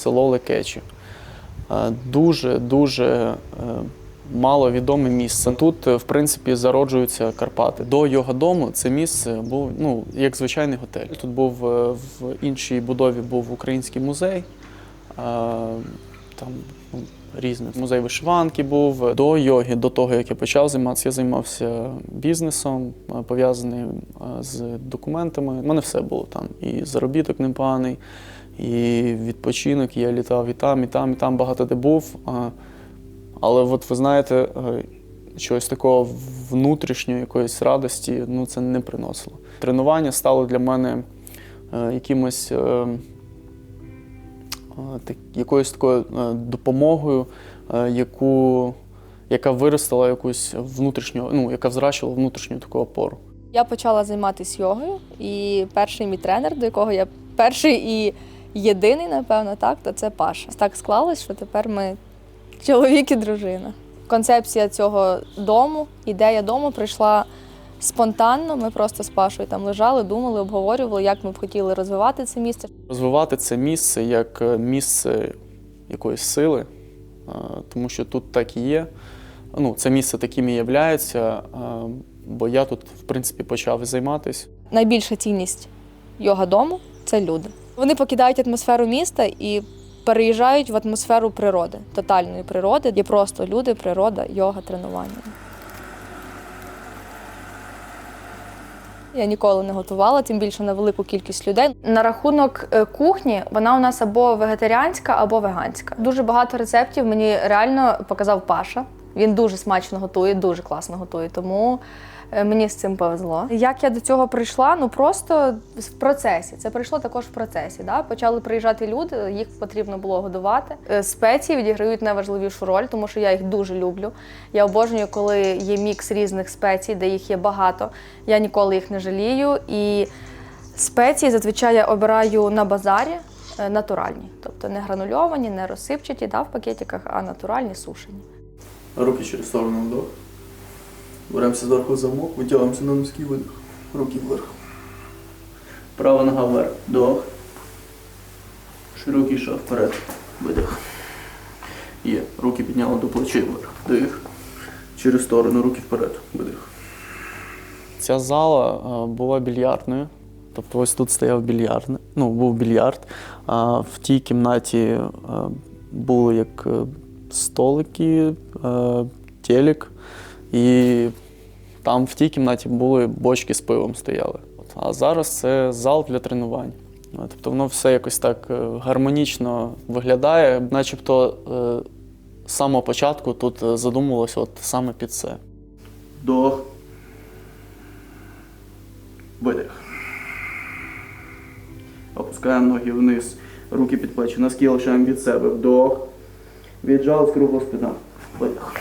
село Лекечі. Е, Дуже дуже е, мало відоме місце. Тут, е, в принципі, зароджуються Карпати. До його дому це місце був ну, як звичайний готель. Тут був в іншій будові був український музей. Там ну, різний музей вишиванки був. До йоги, до того як я почав займатися, я займався бізнесом, пов'язаним з документами. У мене все було там. І заробіток непоганий, і відпочинок. Я літав і там, і там, і там багато де був. Але от ви знаєте, е, чогось такого внутрішньої якоїсь радості ну, це не приносило. Тренування стало для мене е, якимось. е, якоюсь такою допомогою, яку, яка виростила якусь внутрішню, ну, яка взращувала внутрішню таку опору. Я почала займатися йогою, і перший мій тренер, до якого я перший і єдиний, напевно, так, то це Паша. Так склалось, що тепер ми чоловік і дружина. Концепція цього дому, ідея дому прийшла спонтанно. Ми просто з Пашою там лежали, думали, обговорювали, як ми б хотіли розвивати це місце. Розвивати це місце як е, місце якоїсь сили, е, тому що тут так і є. Ну, це місце таким і являється, е, бо я тут, в принципі, почав займатися. Найбільша цінність йога дому це люди. Вони покидають атмосферу міста і переїжджають в атмосферу природи, тотальної природи, де просто люди, природа, йога, тренування. Я ніколи не готувала, тим більше на велику кількість людей. На рахунок е, кухні, вона у нас або вегетаріанська, або веганська. Дуже багато рецептів мені реально показав Паша. Він дуже смачно готує, дуже класно готує. Тому е, мені з цим повезло. Як я до цього прийшла? Ну просто в процесі. Це прийшло також в процесі. Да? Почали приїжджати люди, їх потрібно було годувати. Е, Спеції відіграють найважливішу роль, тому що я їх дуже люблю. Я обожнюю, коли є мікс різних спецій, де їх є багато. Я ніколи їх не жалію. І спеції зазвичай я обираю на базарі е, натуральні, тобто не гранульовані, не розсипчаті да, в пакетиках, а натуральні сушені. Руки через сторону вдох. Беремося зверху замок, витягуємося на низький видих. Руки вверх. Права нога вверх. Вдох. Широкий шаг вперед. Видих. Є. Руки підняли до плечей вверх. Вдих. Через сторону, руки вперед. Видих. Ця зала е, була більярдною. Тобто ось тут стояв більярд, ну, був більярд. А в тій кімнаті е, були як е, столики, е, телек, і там в тій кімнаті були бочки з пивом стояли. А зараз це зал для тренувань. Тобто воно все якось так е, гармонічно виглядає, начебто е, з самого початку тут задумувалося от саме під це. Вдох. Видих. Опускаємо ноги вниз, руки під плечі, носки лишаємо від себе. Вдох. Віджали кругла спина. Видих.